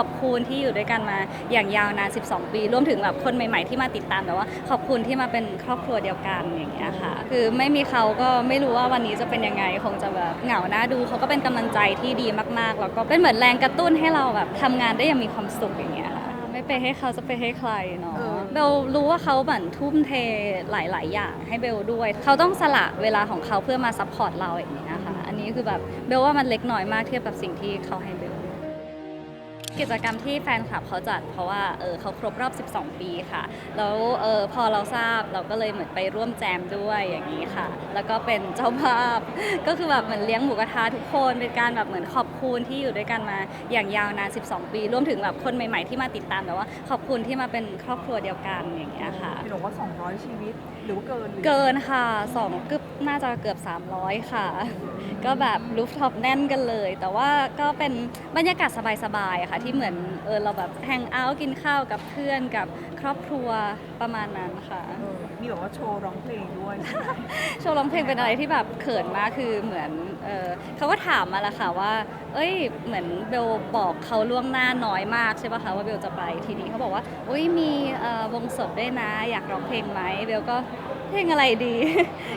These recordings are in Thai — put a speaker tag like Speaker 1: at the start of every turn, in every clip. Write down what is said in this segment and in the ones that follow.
Speaker 1: อบคุณที่อยู่ด้วยกันมาอย่างยาวนาน 12 ปีรวมถึงแบบคนใหม่ๆที่มาติดตามแบบว่า ขอบคุณที่มาเป็นครอบครัวเดียวกันอย่างเงี้ยค่ะ คือไม่มีเขาก็ไม่รู้ว่าวันนี้จะเป็นยังไงคงจะแบบเหงาหน้าดูเขาก็เป็นกำลังใจที่ดีมากๆ แล้วก็เป็นเหมือนแรงกระตุ้นให้เราแบบทำงานได้อย่างมีความสุขอย่างเงี้ยค่ะไม่ไปให้เขาจะไปให้ใครเนาะ
Speaker 2: เออ
Speaker 1: เบลรู้ว่าเขาเหมือนทุ่มเทหลาย ๆ อย่างให้เบลด้วย เขาต้องสละเวลาของเขาเพื่อมาซัพพอร์ตเราอย่างนี้นะคะ อันนี้คือแบบเบลว่ามันเล็กน้อยมากเทียบกับสิ่งที่เขาให้เบล กิจกรรมที่แฟนคลับเขาจัด เพราะว่าเออเขาครบรอบ 12 ปีค่ะ แล้วเออพอเราทราบเราก็เลยเหมือนไปร่วมแจมด้วยอย่างนี้ค่ะ แล้วก็เป็นเจ้าภาพ ก็คือแบบเหมือนเลี้ยงหมูกระทะทุกคนเป็นการแบบเหมือนขอบคุณที่อยู่ด้วยกันมาอย่างยาวนาน 12 ปีรวมถึงแบบคนใหม่ๆที่มาติดตามแบบว่า ขอบคุณที่มาเป็นครอบครัวเดียวกันอย่างเงี้ยค่ะ
Speaker 2: พี่บอกว่า 200 ชีวิตหรือว่าเกินหรือ
Speaker 1: เกินค่ะสองเกือบน่าจะเกือบ 300 ค่ะ ก็แบบรูฟท็อปแน่นกันเลย แต่ว่าก็เป็นบรรยากาศสบายๆอะค่ะที่เหมือนเออเราแบบแฮงเอาท์กินข้าวกับเพื่อนกับครอบครัวประมาณนั้นค่ะ
Speaker 2: เออมีแบบว่าโชว์ร้องเพลงด้วยใช่ไหม
Speaker 1: โชว์ร้องเพลงเป็นอะไรที่แบบเขินมากคือเหมือนเออเขาก็ถามมาและค่ะว่า เอ้ยเหมือนเบลบอกเขาล่วงหน้าน้อยมากใช่ปะคะว่าเบลจะไปทีนี้เขาบอกว่าอุ้ยมีเอ่อวงสดด้วยนะ อยากร้องเพลงไหมเบลก็เพลงอะไรดี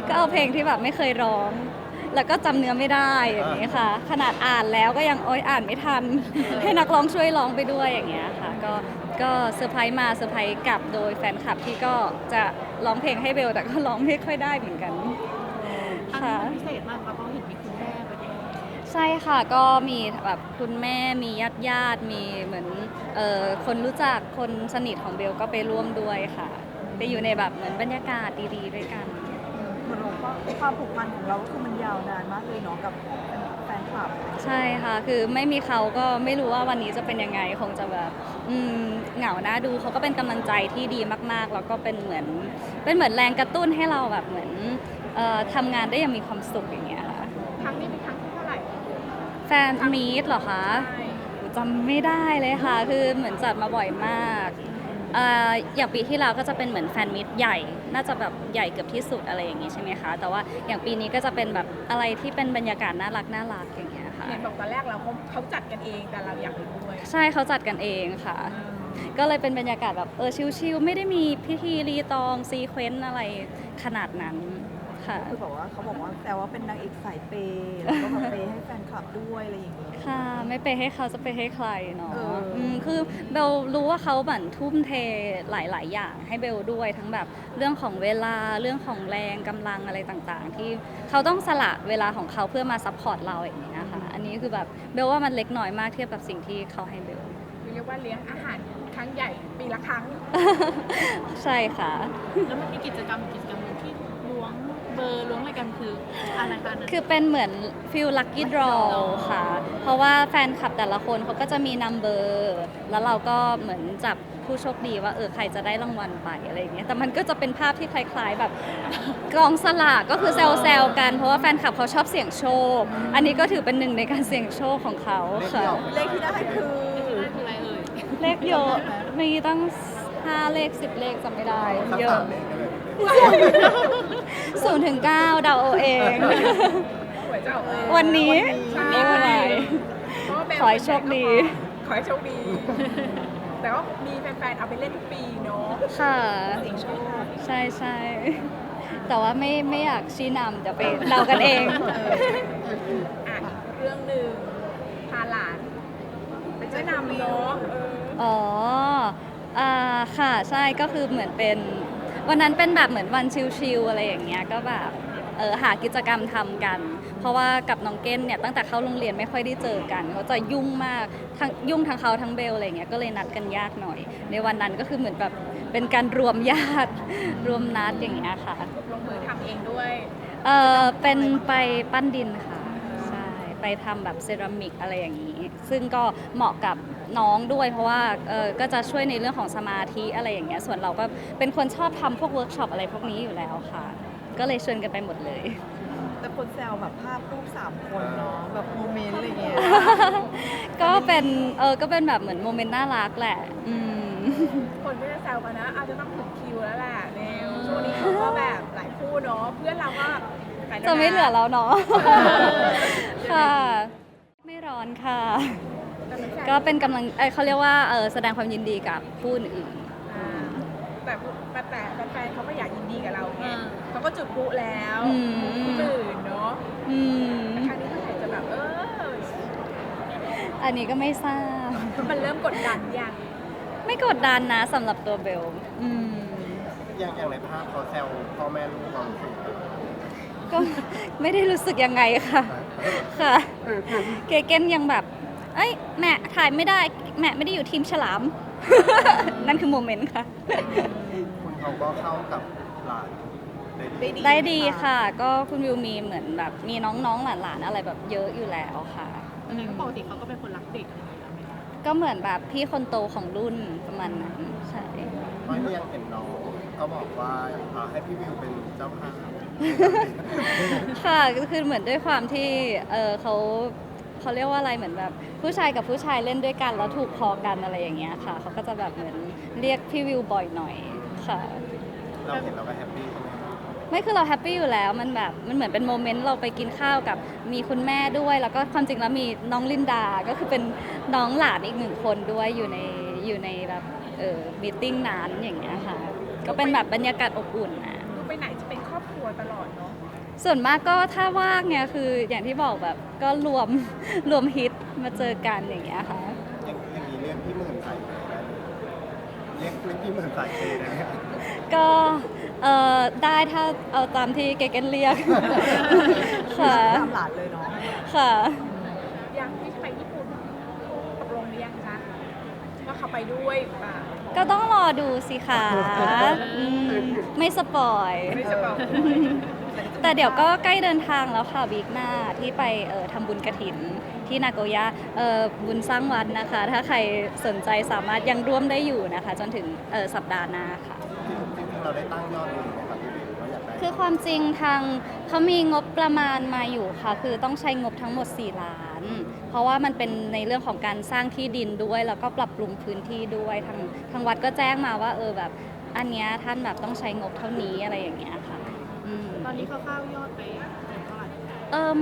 Speaker 1: ก็เอาเพลงที่แบบไม่เคยร้อง แล้วก็จำเนื้อไม่ได้อย่างนี้ค่ะ ขนาดอ่านแล้วก็ยังโอ๊ยอ่านไม่ทัน ให้นักร้องช่วยร้องไปด้วยอย่างเงี้ยค่ะ ก็ก็เซอร์ไพรส์มาเซอร์ไพรส์กลับโดยแฟนคลับที่ก็จะร้องเพลงให้เบลแต่ก็ร้องไม่ค่อยได้เหมือนกัน
Speaker 3: ครั้ง
Speaker 1: ค่ะ
Speaker 3: นี้มันพิเศษมากค่ะเพราะเห็นมีคุณแม่ไปด้วย
Speaker 1: ใช่ค่ะก็มีแบบคุณแม่มีญาติญาติๆมีเหมือนเอ่อคนรู้จักคนสนิทของเบลก็ไปร่วมด้วยค่ะ ไปอยู่ในแบบเหมือนบรรยากาศดีๆด้วยกัน
Speaker 2: ความผูกพันของเราก็คือมันยาวนานมากเลยเนาะกับแฟนคลับ
Speaker 1: ใช่ค่ะ คือไม่มีเขาก็ไม่รู้ว่าวันนี้จะเป็นยังไง คงจะแบบอืมเหงาหน้าดูเขาก็เป็นกำลังใจที่ดีมากๆ แล้วก็เป็นเหมือนเป็นเหมือนแรงกระตุ้นให้เราแบบเหมือนเอ่อทำงานได้อย่างมีความสุขอย่างเงี้ยค่ะ
Speaker 3: ครั้งนี้เป็นครั้งที่เท่าไหร่
Speaker 1: แฟนมีตเหรอคะ
Speaker 3: ใช่
Speaker 1: จำไม่ได้เลยค่ะ คือเหมือนจัดมาบ่อยมาก เอ่ออย่างปีที่แล้วก็จะเป็นเหมือนแฟนมิตใหญ่ น่าจะแบบใหญ่เกือบที่สุดอะไรอย่างงี้ใช่ไหมคะ แต่ว่าอย่างปีนี้ก็จะเป็นแบบอะไรที่เป็นบรรยากาศน่ารักน่ารักอย่างเงี้ยค่ะ
Speaker 3: เห็นบอกตอนแรกเราเขาเขาจัดกันเองแต่เราอยากไปด้วย
Speaker 1: ใช่เขาจัดกันเองค่ะ ก็เลยเป็นบรรยากาศแบบเออชิลๆไม่ได้มีพิธีรีตองซีเควนต์อะไรขนาดนั้น ค่ะ
Speaker 2: คือบอกว่าเขาบอกว่าแต่ว่าเป็นนางเอกสายเปย์แล้วก็แบบเปย์ให้แฟนคลับด้วยอะไรอย่างเงี้ย
Speaker 1: ค่ะ ไม่ไปให้เขาจะไปให้ใครเนาะ
Speaker 2: เอออื
Speaker 1: มคือเบลรู้ว่าเขาเหมือนทุ่มเทหลาย ๆ อย่างให้เบลด้วยทั้งแบบเรื่องของเวลาเรื่องของแรงกำลังอะไรต่างๆ ที่เขาต้องสละเวลาของเขาเพื่อมาซัพพอร์ตเราอย่างนี้นะคะอันนี้คือแบบเบลว่ามันเล็กน้อยมากเทียบกับสิ่งที่เขาให้เบล
Speaker 3: เรียกว่าเลี้ยงอาหารครั้งใหญ่ปีละครั้ง
Speaker 1: ใช่ค่ะ
Speaker 4: แล้วมันมีกิจกรรมกิจกรรมหนึ่งที่ล้วงเบ อร์ล้วงอะไรกันคืออะไรคะอันนั้น
Speaker 1: คือเป็นเหมือนฟิลลัคกี้ดรอค่ะ เพราะว่าแฟนคลับแต่ละคนเขาก็จะมีนัมเบอร์ แล้วเราก็เหมือนจับผู้โชคดีว่าเออใครจะได้รางวัลไปอะไรอย่างเงี้ย แต่มันก็จะเป็นภาพที่คล้ายๆแบบ กองสลากก็คือแซวๆกัน เพราะว่าแฟนคลับเขาชอบเสี่ยงโชค อันนี้ก็ถือเป็นหนึ่งในการเสี่ยงโชคของเขาค่ะ
Speaker 2: เลขที่ได้คือ
Speaker 4: นั่นคืออะไรเอ่ย
Speaker 1: เลขเยอะมีตั้งห้าเลขสิบเลขจำไม่ได้ เยอะ ศูนย์ถึงเก้าเดาเอาเอง
Speaker 3: หวยเจ้าเออ
Speaker 1: วันนี้
Speaker 3: ใช่
Speaker 1: ไม่เป็นไร
Speaker 3: เพราะว่าเบล
Speaker 1: ขอให้โชคดี
Speaker 3: ขอให้โชคดี แต่ว่ามีแฟนๆเอาไปเล่นทุกปีเนาะ
Speaker 1: ค่ะ
Speaker 2: เสียงโชค
Speaker 1: ใช่ใช่แต่ว่าไม่ไม่อยากชี้นำเดี๋ยวไปเดากันเอง
Speaker 3: อะเรื่องหนึ่งพาหลานไปช่วยนำเนาะเออ
Speaker 1: อ๋ออ่าค่ะ ใช่ ก็คือเหมือนเป็น วันนั้นเป็นแบบเหมือนวันชิลๆอะไรอย่างเงี้ยก็แบบเออหากิจกรรมทำกัน เพราะว่ากับน้องเก้นเนี่ยตั้งแต่เข้าโรงเรียนไม่ค่อยได้เจอกันเขาจะยุ่งมากทั้งยุ่งทั้งเขาทั้งเบลอะไรอย่างเงี้ยก็เลยนัดกันยากหน่อย ในวันนั้นก็คือเหมือนแบบเป็นการรวมญาติรวมนัดอย่างเงี้ยค่ะ
Speaker 3: ลงมือทำเองด้วย
Speaker 1: เออเป็นไปปั้นดินค่ะใช่ไปทำแบบเซรามิกอะไรอย่างนี้ ซึ่งก็เหมาะกับ น้องด้วย เพราะว่าเออก็จะช่วยในเรื่องของสมาธิอะไรอย่างเงี้ยส่วนเราก็เป็นคนชอบทำพวกเวิร์กช็อปอะไรพวกนี้อยู่แล้วค่ะ ก็เลยชวนกันไปหมดเลย
Speaker 2: แต่คนแซวแบบภาพรูปสามคนเนาะแบบโมเมนต์อะไรเงี้ย
Speaker 1: ก็เป็นเออก็เป็นแบบเหมือนโมเมนต์น่ารักแหละอืม
Speaker 3: คนก็จะแซวกันนะอาจจะต้องถึงคิวแล้วแหละเร็วช่วงนี้เขาก็แบบหลายคู่เนาะเพื่อนเราก็ปแล้วน
Speaker 1: จะไม่เหลือแล้วเนาะค่ะ ไม่ร้อนค่ะ
Speaker 3: แแต่ไม่ใช่
Speaker 1: ก็เป็นกำลังเอ้ยเขาเรียกว่าเออแสดงความยินดีกับผู้อื่น
Speaker 3: อ่าแต่แต่แต่แฟนๆเขาก็อยากยินดีกับเราไงเขาก็จุดพลุแล้ว
Speaker 1: อืม
Speaker 3: ตื่นเนาะ
Speaker 1: อืม
Speaker 3: ครั้งนี้เมื่อไหร่จะแบบเออ
Speaker 1: อันนี้ก็ไม่ทราบ
Speaker 3: มันเริ่มกดดันยัง
Speaker 1: ไม่กดดันนะสำหรับตัวเบลอืม
Speaker 5: อย่างอย่างในภาพเขาแซวพ่อแม่ลูกเราสิ
Speaker 1: ก็ ไม่ได้รู้สึกยังไงค่ะ ค่ะ เกเกนยังแบบ เอ้ยแม่ถ่ายไม่ได้แม่ไม่ได้อยู่ทีมฉลาม นั่นคือโมเมนต์ค่ะ
Speaker 5: คุณเขาก็เข้ากับหลานได้ดี
Speaker 1: ได้ดีค่ะ ก็คุณวิวมีเหมือนแบบมีน้องๆหลานๆอะไรแบบเยอะอยู่แล้วค่ะ
Speaker 4: อันนี้ก็ปกติเขาก็เป็นคนรักเด็กอะไรอย่างเงี้ยไหมคะ
Speaker 1: ก็เหมือนแบบพี่คนโตของรุ่นประมาณนั้นใช่
Speaker 5: เพราะยังเห็นน้องก็บอกว่าเอ่อให้พี่วิวเป็นเจ้าภาพ
Speaker 1: ค่ะก็คือเหมือนด้วยความที่เออเขา เขาเรียกว่าอะไรเหมือนแบบผู้ชายกับผู้ชายเล่นด้วยกัน แล้วถูกคอกันอะไรอย่างเงี้ยค่ะ เขาก็จะแบบเหมือนเรียกพี่วิวบ่อยหน่อยค่ะ
Speaker 5: เราเห็นเราก็แฮปปี้ใช่ไหม
Speaker 1: ไม่คือเราแฮปปี้อยู่แล้วมันแบบมันเหมือนเป็นโมเมนต์เราไปกินข้าวกับมีคุณแม่ด้วย แล้วก็ความจริงแล้วมีน้องลินดาก็คือเป็นน้องหลานอีกหนึ่งคนด้วยอยู่ในอยู่ในแบบเออมีติ้งนั้นอย่างเงี้ยค่ะ ก็เป็นแบบบรรยากาศอบอุ่นนะ
Speaker 3: ดูไปไหนจะเป็นครอบครัวตลอดเนาะ
Speaker 1: ส่วนมากก็ถ้าว่างเนี่ยคืออย่างที่บอกแบบก็รวมรวมฮิตมาเจอกันอย่างเงี้ยค่ะ
Speaker 5: อย่างอย่างนี้เรียกพี่หมื่นใส่ได้ไหมเรียกเรียกพี่หมื่นใส่เลยได้ไหม
Speaker 1: ก็เอ่อได้ถ้าเอาตามที่เกเกนเรียกค่ะ
Speaker 2: ตามหลานเลยเนาะ
Speaker 1: ค่ะ
Speaker 3: ยังที่ไปญี่ปุ่นตกลงหรือยังคะว่าเขาไปด้วยหรือเปล่า
Speaker 1: ก็ต้องรอดูสิคะอืมไม่สปอย
Speaker 3: ไม่จะบอก
Speaker 1: แต่เดี๋ยวก็ใกล้เดินทางแล้วค่ะวีคหน้าที่ไปเอ่อทำบุญกระถินที่นาโกย่าเอ่อบุญสร้างวัดนะคะ ถ้าใครสนใจสามารถยังร่วมได้อยู่นะคะ จนถึงเอ่อสัปดาห์หน้าค่ะ
Speaker 5: จริงๆเราได้ตั้งยอดเงินไหมครับพี่วิวว่าอยากได้
Speaker 1: คือความจริงทางเขามีงบประมาณมาอยู่ค่ะ คือต้องใช้งบทั้งหมด 4 ล้าน เพราะว่ามันเป็นในเรื่องของการสร้างที่ดินด้วย แล้วก็ปรับปรุงพื้นที่ด้วยทางทางวัดก็แจ้งมาว่าเออแบบอันเนี้ยท่านแบบต้องใช้งบเท่านี้อะไรอย่างเงี้ยค่ะ อืม
Speaker 4: ตอนนี้คร่าวๆยอดไปเป็นเท่าไหร่
Speaker 1: เอิม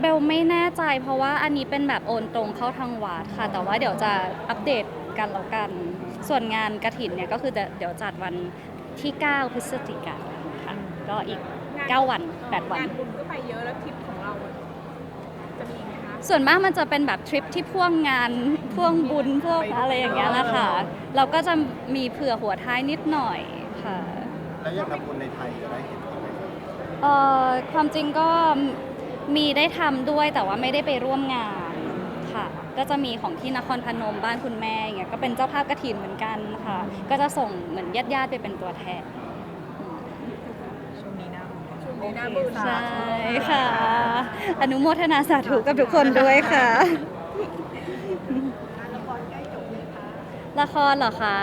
Speaker 1: เบลไม่แน่ใจเพราะว่าอันนี้เป็นแบบโอนตรงเข้าทางวัดค่ะ แต่ว่าเดี๋ยวจะอัปเดตกันแล้วกัน ส่วนงานกระถินเนี่ยก็คือจะเดี๋ยวจัดวันที่ 9 พฤศจิกายนค่ะก็อีก 9 วัน 8 วัน
Speaker 3: งานบุญก็ไปเยอะแล้วทริปของเราอะจะมีไหมคะ
Speaker 1: ส่วนมากมันจะเป็นแบบทริปที่พ่วงงานพ่วงบุญพวกอะไรอย่างเงี้ยนะคะ เราก็จะมีเผื่อหัวท้ายนิดหน่อยค่ะ
Speaker 5: แล้วอย่างทำบุญในไทยจะได้เห็นไหมครับ
Speaker 1: เอ่อความจริงก็มีได้ทำด้วยแต่ว่าไม่ได้ไปร่วมงานค่ะ ก็จะมีของที่นครพนมบ้านคุณแม่อย่างเงี้ยก็เป็นเจ้าภาพกระถินเหมือนกันค่ะ ก็จะส่งเหมือนญาติๆไปเป็นตัวแทนอืม
Speaker 2: ช่วงนี้หน้าบุญ
Speaker 3: ช่วงนี้หน้าบุญ
Speaker 2: โอเค
Speaker 1: ใช่
Speaker 2: สาธุ
Speaker 1: ค่ะ อนุโมทนาสาธุกับทุกคนด้วยค่ะ ละครเหรอคะ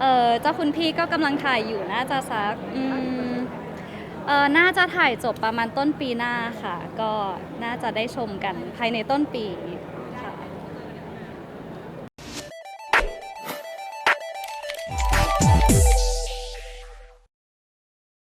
Speaker 1: เออเจ้าคุณพี่ก็กำลังถ่ายอยู่น่าจะสักอืม เออน่าจะถ่ายจบประมาณต้นปีหน้าค่ะ ก็น่าจะได้ชมกันภายในต้นปี